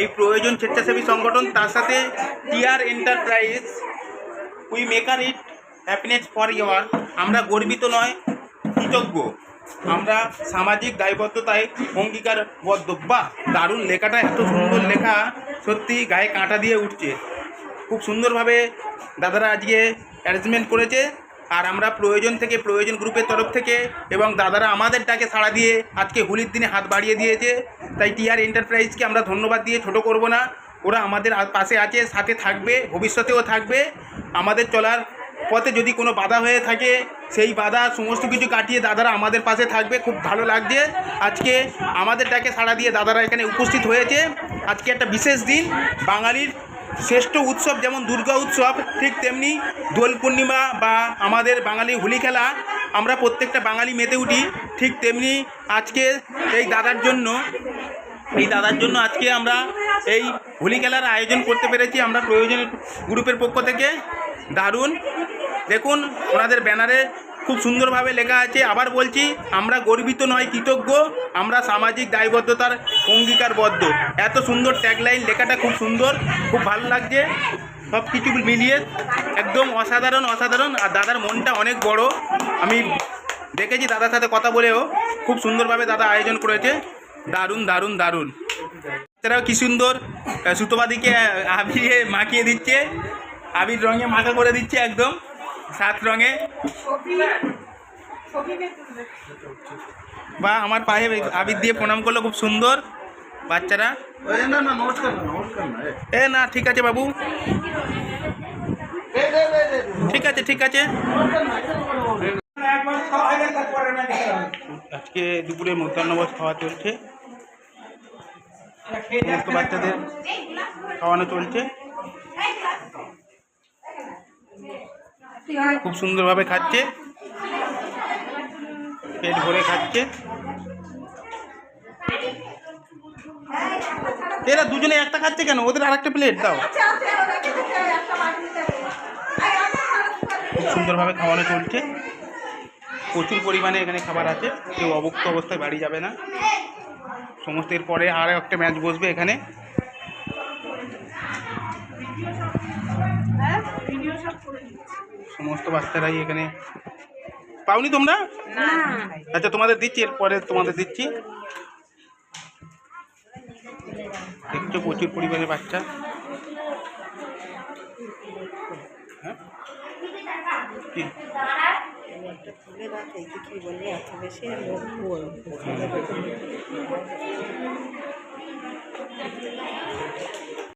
এই প্রয়োজন স্বেচ্ছাসেবী সংগঠন, তার সাথে TR enterprise we maker it happiness for year আমরা গর্বিত নয়, কৃতজ্ঞ। আমরা সামাজিক দায়বদ্ধতায় অঙ্গীকারবদ্ধ। বাহ, দারুণ লেখাটা, এত সুন্দর লেখা, সত্যি গায়ে কাঁটা দিয়ে উঠছে। খুব সুন্দরভাবে দাদারা আজকে অ্যারেঞ্জমেন্ট করেছে, আর আমরা প্রয়োজন থেকে প্রয়োজন গ্রুপের তরফ থেকে এবং দাদারা আমাদের ডাকে সাড়া দিয়ে আজকে হোলির দিনে হাত বাড়িয়ে দিয়েছে। তাই টিআর এন্টারপ্রাইজকে আমরা ধন্যবাদ দিয়ে ছোট করব না। ওরা আমাদের পাশে আছে, সাথে থাকবে, ভবিষ্যতেও থাকবে। আমাদের চলার পথে যদি কোনো বাধা হয়ে থাকে, সেই বাধা সমস্ত কিছু কাটিয়ে দাদারা আমাদের পাশে থাকবে। খুব ভালো লাগছে। আজকে আমাদের ডাকে সাড়া দিয়ে দাদারা এখানে উপস্থিত হয়েছে। আজকে একটা বিশেষ দিন। বাঙালির শ্রেষ্ঠ উৎসব যেমন দুর্গা উৎসব, ঠিক তেমনি দোল পূর্ণিমা বা আমাদের বাঙালি হোলি খেলা, আমরা প্রত্যেকটা বাঙালি মেতে উঠি। ঠিক তেমনি আজকে এই দাদার জন্য এই দাদার জন্য আজকে আমরা এই হোলি খেলার আয়োজন করতে পেরেছি। আমরা প্রয়োজনের গ্রুপের পক্ষ থেকে দারুণ। দেখুন, ওনাদের ব্যানারে খুব সুন্দরভাবে লেখা আছে, আবার বলছি, আমরা গর্বিত নয়, কৃতজ্ঞ, আমরা সামাজিক দায়বদ্ধতার অঙ্গীকারবদ্ধ। এত সুন্দর ট্যাগলাইন লেখাটা খুব সুন্দর, খুব ভালো লাগছে। সব কিছু মিলিয়ে একদম অসাধারণ অসাধারণ, আর দাদার মনটা অনেক বড়। আমি দেখেছি দাদার সাথে কথা বলেও, খুব সুন্দরভাবে দাদা আয়োজন করেছে। দারুণ দারুণ দারুণ। এছাড়াও কি সুন্দর সুতোবাদিকে আবিরে মাখিয়ে দিচ্ছে। আবির রঙে মাখা করে দিচ্ছে একদম, সাত রঙে। বা, আমার পায়ে আবির দিয়ে প্রণাম করল, খুব সুন্দর, বাচ্চারা। এ, না, ঠিক আছে বাবু। ঠিক আছে ঠিক আছে। আজকে দুপুরে মধ্যাহ্নভোজ খাওয়া চলছে। সমস্ত বাচ্চাদের খাওয়ানো চলছে। খুব সুন্দরভাবে খাচ্ছে। পেট ভরে খাচ্ছে। এরা দুজনে একটা খাচ্ছে কেন? ওদের আর একটা প্লেট দাও। খুব সুন্দরভাবে খাওয়ানো চলছে। প্রচুর পরিমাণে এখানে খাবার আছে। কেউ অবক্ত অবস্থায় বাড়ি যাবে না। সমস্ত এর পরে আর একটা ম্যাচ বসবে এখানে। সমস্ত বাচ্চারাই এখানে। পাওনি তোমরা? আচ্ছা তোমাদের দিচ্ছি এরপরে তোমাদের দিচ্ছি। দেখছ প্রচুর পরিমাণে বাচ্চা। হ্যাঁ? একটা খুলে রাখ এই বলে এত বেশি লোক